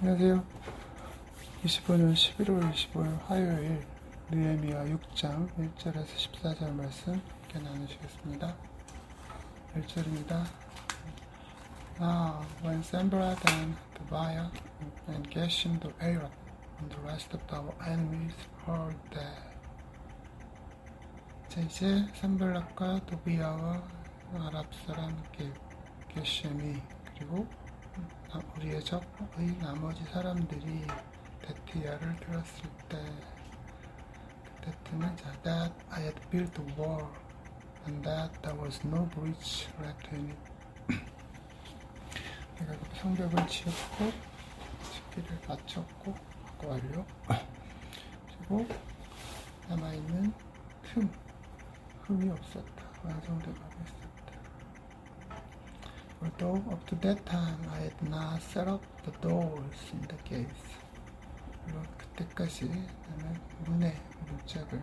안녕하세요. 25년 11월 25일 화요일 느헤미야 6장 1절에서 14절 말씀 함께 나누시겠습니다. 1절입니다. Now, when Sanballat and Tobiah and Geshem the Arab and the rest of our enemies heard that 자, 이제 산발락과 도비아와 아랍 사람 게- 게셈이 그리고 나- 우리의 적의 나머지 사람들이 데트야를 들었을 때그 데트는 자, that I had built a wall and that there was no breach left in it. 내가 그 성벽을 지었고 짓기를 마쳤고 하고 완료 그리고 남아있는 틈 흠이 없었다. 완성돼가고 있었다 Although up to that time I had not set up the doors in the gates. 물론 그때까지 나는 문의 문짝을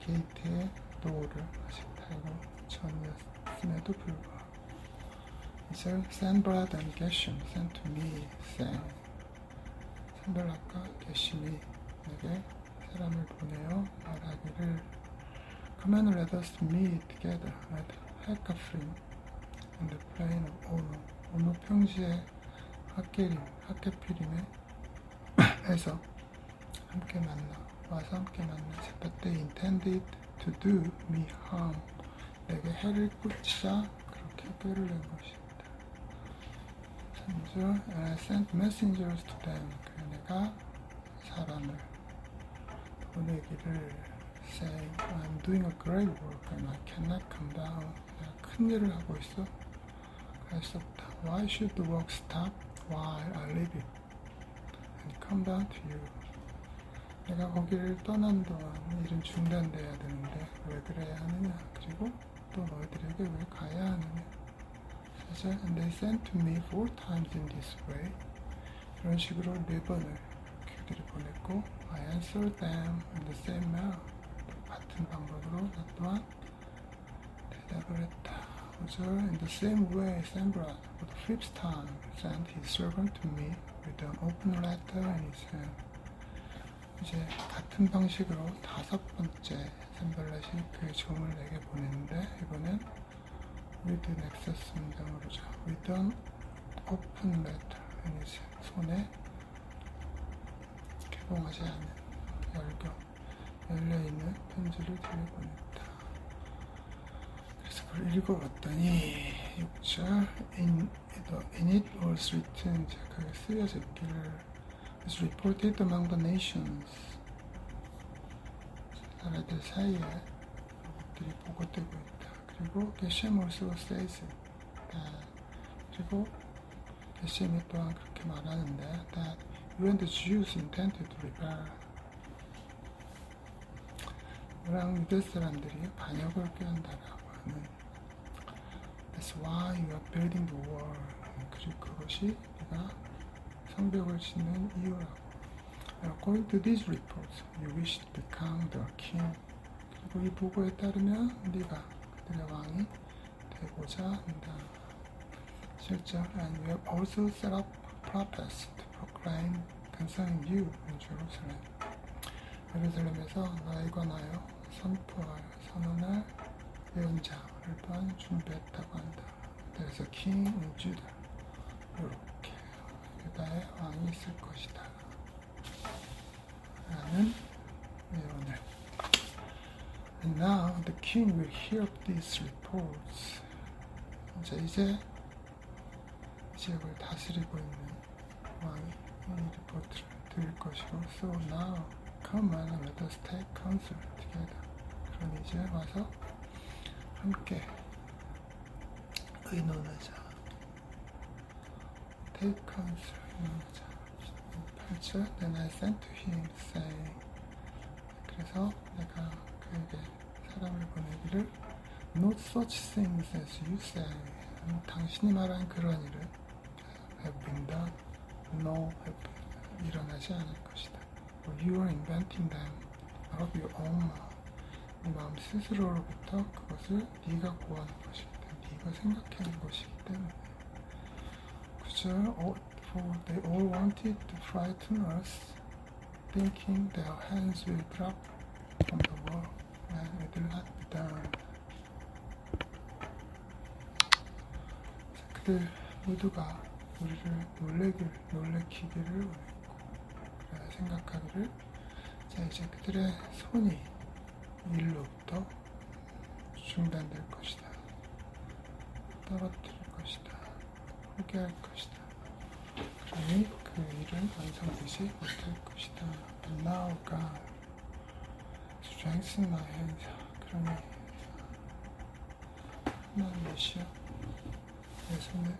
게이트의 도어를 아직 달고 전이었음에도 불구하고 이제 Sanballat and Geshem sent to me saying 산발락과 게심이 내게 사람을 보내어 말하기를 Come and let us meet together at Hekafrim of Ono. 오노 평지의 학계림, 학계피림에 에서 함께 만나 와서 함께. But they intended to do me harm. 내게 해를 끼치자 그렇게 꾀를 낸 것이다. 3절 And I sent messengers to them. 그래 내가 사람을 보내기를 saying I'm doing a great work and I cannot come down. 내가 큰 일을 하고 있어. 없다. Why should the work stop while I leave it and come down to you? 내가 거기를 떠난 동안 일은 중단돼야 되는데 왜 그래야 하느냐? 그리고 또 너희들에게 왜 가야 하느냐? 사실 and they sent to me four times in this way. 이런 식으로 네 번을 그들이 보냈고 I answered them in the same manner. 같은 방법으로 나 또한 대답을 했다. So in the same way, for the fifth time, sent his servant to me with an open letter in his hand. 이제 같은 방식으로 다섯 번째 샘벌렛이 그의 종을 내게 보냈는데 이번엔 with 넥서스 문장으로죠. with an open letter in his hand. 손에 개봉하지 않은 열겨 열려있는 편지를 들여보냈다. 그걸 읽어봤더니 6절 in, in it was written 자, 그게 쓰여져 있기를 is reported among the nations 나라들 사이에 것들이 보고되고 있다. 그리고 게셈 also says 그리고 게셈이 또한 그렇게 말하는데 that you and the Jews intended to rebel 너랑 유대 사람들이 반역을 꾀한다라고 하는 That's why you are building the wall. 그리고 그것이 네가 성벽을 짓는 이유라고. According to these reports, you wish to become the king. 그리고 이 보고에 따르면 네가 그들의 왕이 되고자 한다. 실제 and you have also set up prophets to proclaim concerning you in Jerusalem. 예루살렘에서 나에 관하여 선포할 선언할 예언자 를 또한 준비했다고 한다. 그래서 in Judah 이렇게 유다의 왕이 있을 것이다. 라는. And now the king will hear of these reports. 이제 이제 지역을 다스리고 있는 왕이 이 리포트를 들을 것이고 So now come and let us take counsel together. 그럼 이제 와서 함께 의논하자. Take counsel 의논하자. 8절 Then I sent to him saying 그래서 내가 그에게 사람을 보내기를 Not such things as you say. 음, 당신이 말한 그런 일은 have been done. No, have been, 일어나지 않을 것이다. You are inventing them out of your own mouth. 네 마음 스스로로부터 그것을 네가 고하는 것이기 때문에 네가 생각하는 것이기 때문에 그죠? 어, for they all wanted to frighten us, thinking their hands will drop from the wall and it will not be done. 그들 모두가 우리를 놀래길, 놀래키기를 원했고, 그래 생각하기를, 자, 이제 그들의 손이 일로부터 중단될 것이다. 떨어뜨릴 것이다. 포기할 것이다. 그러니 그 일은 완성되지 못할 것이다. But now God strengthen my hands. 그러니 하나님이시여 내 손을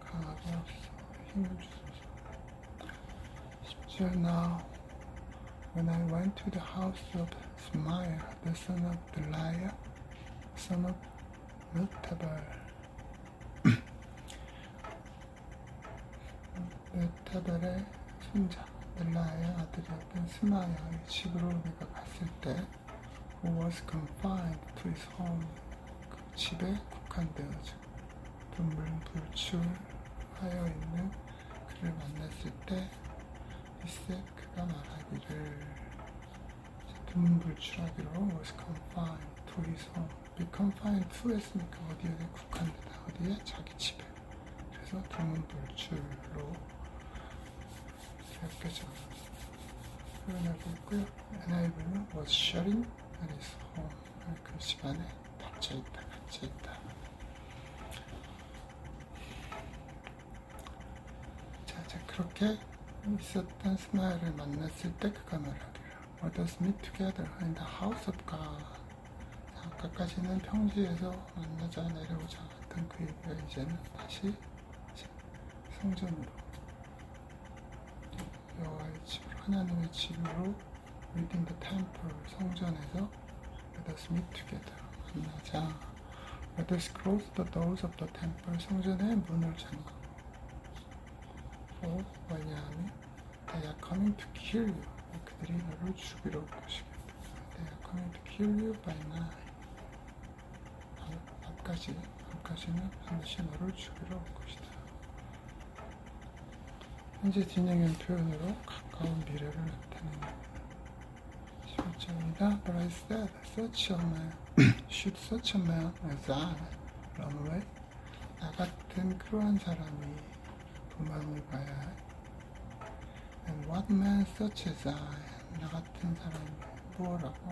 강하게 하소서 힘을 주소서. 10절 Now when I went to the house of Smaiah, the son of Deliah, son of Mutabal, 무타발의 손자 넬라의 아들이었던 스마야의 집으로 내가 갔을 때 who was confined to his home 그 집에 국한되어져 불문불출하여 있는 그를 만났을 때 이세 그가 말하기를 불문불출하기로 was confined to his home be confined to 했으니까 어디에 국한되다 어디에 자기 집에 그래서 불문불출로 이렇게 좀 표현하고 있고요. NIV는 was shutting at his home. 그 시간에 닫혀있다, 갇혀있다. 자, 자, 그렇게 있었던 스마일을 만났을 때 그가 말하기를 Let us meet together in the house of God. 자, 아까까지는 평지에서 만나자 내려오자 했던 그 얘기가 이제는 다시 성전으로 여호와의 집으로 하나님의 집으로 within the temple 성전에서 let us meet together 만나자 let us close the doors of the temple 성전의 문을 잠그고 for 왜냐하면 they are coming to kill you 그들이 너를 죽이러 올 것이겠다 they are coming to kill you by night 밤까지 밤까지는 반드시 너를 죽이러 올 것이다 현재 진행형 표현으로 가까운 미래를 나타내는 11절입니다. But I said, such a man, should such a man as I run away? 나 같은 그러한 사람이 도망을 가야 해. What man such as I, 나 같은 사람이 뭐라고?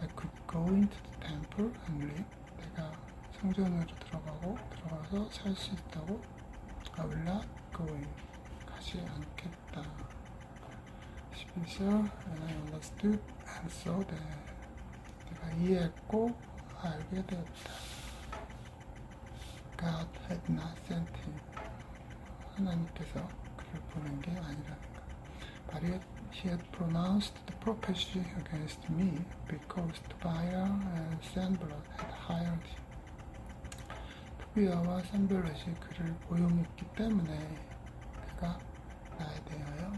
I could go into the temple and live. 내가 성전으로 들어가고 들어가서 살 수 있다고? I will not go in. 하지 않겠다. 11절 And I understood and saw that 내가 이해했고 알게 되었다. God had not sent him. 하나님께서 그를 보낸 게 아니라는 것. But yet he had pronounced the prophecy against me because Tobiah and Sanballat had hired him. 토비아와 산벨렛이 그를 고용했기 때문에 그가 나에 대하여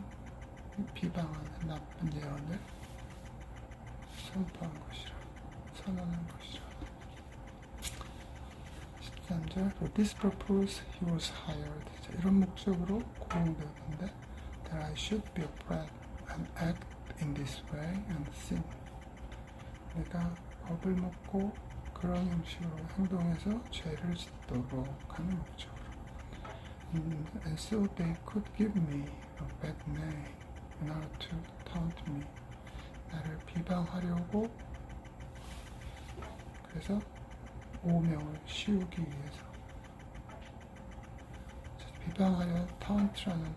비방하는 나쁜 예언을 선포한 것이라 선언한 것이라 13절 For this purpose he was hired 자, 이런 목적으로 고용되었는데 That I should be afraid and act in this way and sin 내가 법을 먹고 그런 형식으로 행동해서 죄를 짓도록 하는 목적으로 and so they could give me a bad name in order to taunt me. 나를 비방하려고 그래서 오명을 씌우기 위해서 비방하여 taunt라는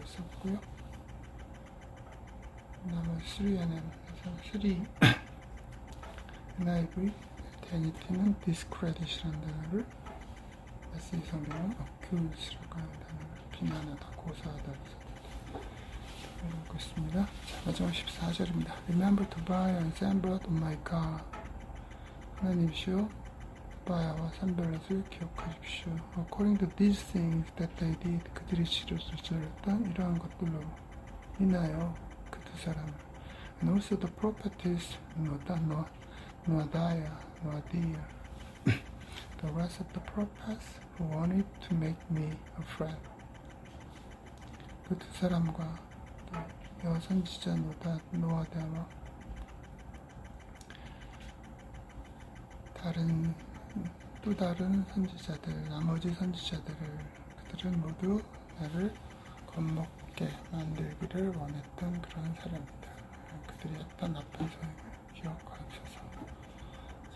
단어를 썼고요. 나머지 3NM에서 3 NIV 데니티는 discredit이라는 단어를 SE 성경은 accuse라고 하는 단어를 비난하다, 고사하다 읽고 있습니다. 자, 마지막 14절입니다. Remember Tobiah and Sanballat, oh my God. 하나님이시여, 바야와 산벨렛을 기억하십시오. According to these things that they did, 그들이 지르셨던 이러한 것들로 인하여 그 두 사람을 And also the prophetess Noadiah, Noadiah, The rest of the prophets who wanted to make me afraid. 그 두 사람과 또 여선지자 노다 노아다와 다른 또 다른 선지자들 나머지 선지자들을 그들은 모두 나를 겁먹게 만들기를 원했던 그런 사람이다. 그들이 했던 나쁜 소행을 기억하셔서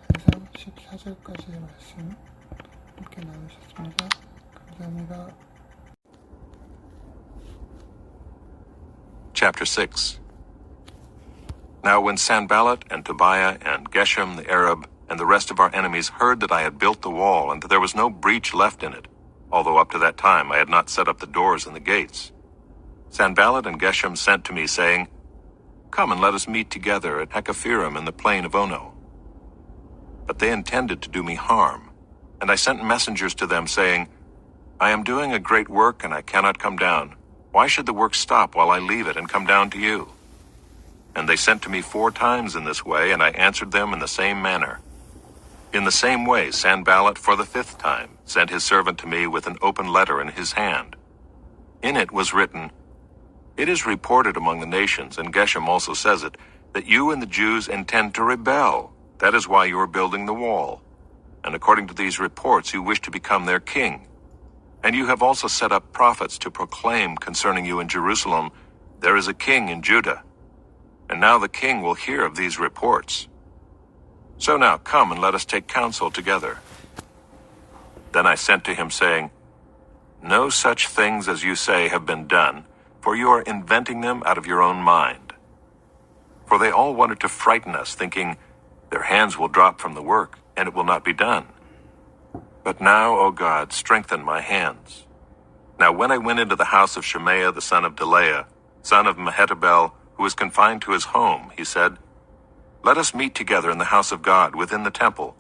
그래서 14절까지의 말씀 함께 나누셨습니다. 감사합니다. Chapter 6 Now when Sanballat and Tobiah and Geshem the Arab and the rest of our enemies heard that I had built the wall and that there was no breach left in it, although up to that time I had not set up the doors and the gates, Sanballat and Geshem sent to me, saying, Come and let us meet together at Hekaphirim in the plain of Ono. But they intended to do me harm, and I sent messengers to them, saying, I am doing a great work, and I cannot come down. Why should the work stop while I leave it and come down to you? And they sent to me four times in this way, and I answered them in the same manner. In the same way, Sanballat, for the fifth time, sent his servant to me with an open letter in his hand. In it was written, It is reported among the nations, and Geshem also says it, that you and the Jews intend to rebel. That is why you are building the wall. And according to these reports, you wish to become their king. And you have also set up prophets to proclaim concerning you in Jerusalem, There is a king in Judah. And now the king will hear of these reports. So now come and let us take counsel together. Then I sent to him, saying, No such things as you say have been done, for you are inventing them out of your own mind. For they all wanted to frighten us, thinking, Their hands will drop from the work, and it will not be done. But now, O God, strengthen my hands. Now when I went into the house of Shemaiah the son of Delaiah, son of Mehetabel, who was confined to his home, he said, Let us meet together in the house of God within the temple.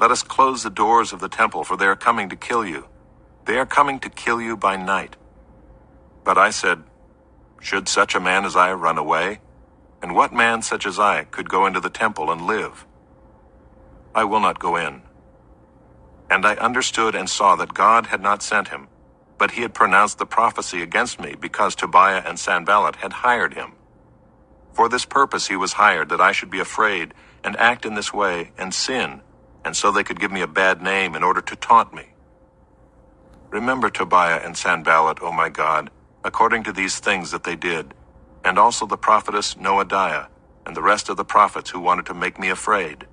Let us close the doors of the temple, for they are coming to kill you. They are coming to kill you by night. But I said, Should such a man as I run away? And what man such as I could go into the temple and live? I will not go in. And I understood and saw that God had not sent him, but he had pronounced the prophecy against me because Tobiah and Sanballat had hired him. For this purpose he was hired, that I should be afraid and act in this way and sin, and so they could give me a bad name in order to taunt me. Remember Tobiah and Sanballat, O my God, according to these things that they did, and also the prophetess Noadiah, and the rest of the prophets who wanted to make me afraid.